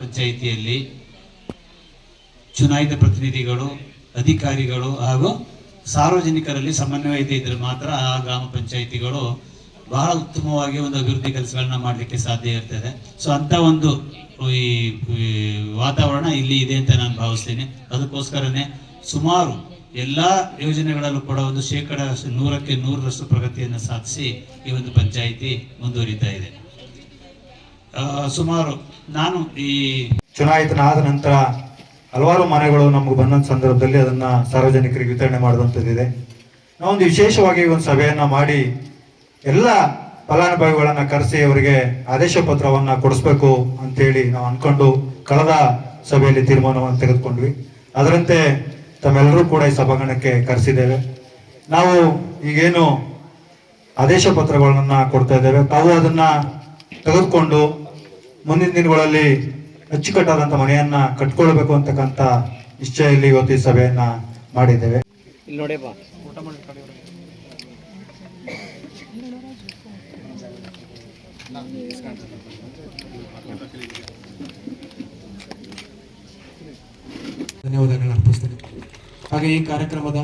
ಪಂಚಾಯಿತಿಯಲ್ಲಿ ಚುನಾಯಿತ ಪ್ರತಿನಿಧಿಗಳು, ಅಧಿಕಾರಿಗಳು ಹಾಗೂ ಸಾರ್ವಜನಿಕರಲ್ಲಿ ಸಮನ್ವಯತೆ ಇದ್ರೆ ಮಾತ್ರ ಆ ಗ್ರಾಮ ಪಂಚಾಯಿತಿಗಳು ಬಹಳ ಉತ್ತಮವಾಗಿ ಒಂದು ಅಭಿವೃದ್ಧಿ ಕೆಲಸಗಳನ್ನ ಮಾಡಲಿಕ್ಕೆ ಸಾಧ್ಯ ಇರ್ತದೆ. ಸೊ ಅಂತ ಒಂದು ಈ ವಾತಾವರಣ ಇಲ್ಲಿ ಇದೆ ಅಂತ ನಾನು ಭಾವಿಸ್ತೀನಿ. ಅದಕ್ಕೋಸ್ಕರನೇ ಸುಮಾರು ಎಲ್ಲ ಯೋಜನೆಗಳಲ್ಲೂ ಕೂಡ ಒಂದು ಶೇಕಡ ನೂರಕ್ಕೆ ನೂರರಷ್ಟು ಪ್ರಗತಿಯನ್ನು ಸಾಧಿಸಿ ಈ ಒಂದು ಪಂಚಾಯಿತಿ ಮುಂದುವರಿತಾ ಇದೆ. ಸುಮಾರು ನಾನು ಈ ಚುನಾಯಿತನಾದ ನಂತರ ಹಲವಾರು ಮನೆಗಳು ನಮಗೆ ಬಂದ ಸಂದರ್ಭದಲ್ಲಿ ಅದನ್ನ ಸಾರ್ವಜನಿಕರಿಗೆ ವಿತರಣೆ ಮಾಡುವಂಥದ್ದಿದೆ. ನಾವೊಂದು ವಿಶೇಷವಾಗಿ ಒಂದು ಸಭೆಯನ್ನ ಮಾಡಿ ಎಲ್ಲ ಫಲಾನುಭವಿಗಳನ್ನ ಕರೆಸಿ ಅವರಿಗೆ ಆದೇಶ ಪತ್ರವನ್ನ ಕೊಡಿಸ್ಬೇಕು ಅಂತೇಳಿ ನಾವು ಅನ್ಕೊಂಡು ಕಳೆದ ಸಭೆಯಲ್ಲಿ ತೀರ್ಮಾನವನ್ನು ತೆಗೆದುಕೊಂಡ್ವಿ. ಅದರಂತೆ ತಮ್ಮೆಲ್ಲರೂ ಕೂಡ ಈ ಸಭಾಂಗಣಕ್ಕೆ ಕರೆಸಿದ್ದೇವೆ. ನಾವು ಈಗೇನು ಆದೇಶ ಪತ್ರಗಳನ್ನ ಕೊಡ್ತಾ ಇದ್ದೇವೆ. ತಾವು ಅದನ್ನ ತೆಗೆದುಕೊಂಡು ಮುಂದಿನ ದಿನಗಳಲ್ಲಿ ಅಚ್ಚುಕಟ್ಟಾದಂತ ಮನೆಯನ್ನ ಕಟ್ಕೊಳ್ಬೇಕು ಅಂತಕ್ಕಂಥ ನಿಶ್ಚಯಲ್ಲಿ ಇವತ್ತು ಈ ಸಭೆಯನ್ನ ಮಾಡಿದ್ದೇವೆ. ಇಲ್ಲಿ ಧನ್ಯವಾದಗಳನ್ನ ಅರ್ಪಿಸ್ತೇನೆ. ಹಾಗೆ ಈ ಕಾರ್ಯಕ್ರಮದ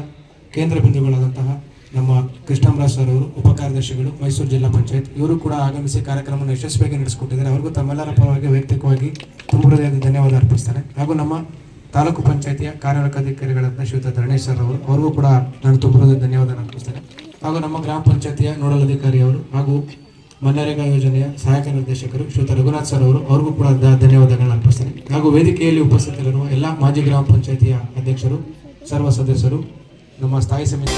ಕೇಂದ್ರ ಬಿಂದುಗಳಾದಂತಹ ನಮ್ಮ ಕೃಷ್ಣಮರಾಜ್ ಸರ್ ಅವರು ಉಪ ಕಾರ್ಯದರ್ಶಿಗಳು ಮೈಸೂರು ಜಿಲ್ಲಾ ಪಂಚಾಯತ್, ಇವರು ಕೂಡ ಆಗಮಿಸಿ ಕಾರ್ಯಕ್ರಮವನ್ನು ಯಶಸ್ವಿಯಾಗಿ ನಡೆಸಿಕೊಟ್ಟಿದ್ದಾರೆ. ಅವರಿಗೂ ತಮ್ಮೆಲ್ಲರ ಪರವಾಗಿ ವೈಯಕ್ತಿಕವಾಗಿ ತುಂಬ ಹೃದಯದ ಧನ್ಯವಾದ ಅರ್ಪಿಸ್ತಾರೆ. ಹಾಗೂ ನಮ್ಮ ತಾಲೂಕು ಪಂಚಾಯತಿಯ ಕಾರ್ಯನಿರ್ವಾಹಕ ಅಧಿಕಾರಿಗಳಾದ ಶ್ರೀಯುತ ಧರಣೇಶ್ ಸರ್ ಅವರು, ಅವ್ರಿಗೂ ಕೂಡ ನಾನು ತುಂಬ ಹೃದಯದ ಧನ್ಯವಾದ ಅರ್ಪಿಸ್ತೇನೆ ಹಾಗೂ ನಮ್ಮ ಗ್ರಾಮ ಪಂಚಾಯತಿಯ ನೋಡಲ್ ಅಧಿಕಾರಿ ಅವರು ಹಾಗೂ ಮನರೇಗಾ ಯೋಜನೆಯ ಸಹಾಯಕ ನಿರ್ದೇಶಕರು ಶ್ರೀಯುತ ರಘುನಾಥ್ ಸರ್ ಅವರು, ಅವ್ರಿಗೂ ಕೂಡ ಧನ್ಯವಾದಗಳನ್ನ ಅರ್ಪಿಸ್ತೇನೆ. ಹಾಗೂ ವೇದಿಕೆಯಲ್ಲಿ ಉಪಸ್ಥಿತರಿರುವ ಎಲ್ಲ ಮಾಜಿ ಗ್ರಾಮ ಪಂಚಾಯತಿಯ ಅಧ್ಯಕ್ಷರು, ಸರ್ವ ಸದಸ್ಯರು Namastá e semente.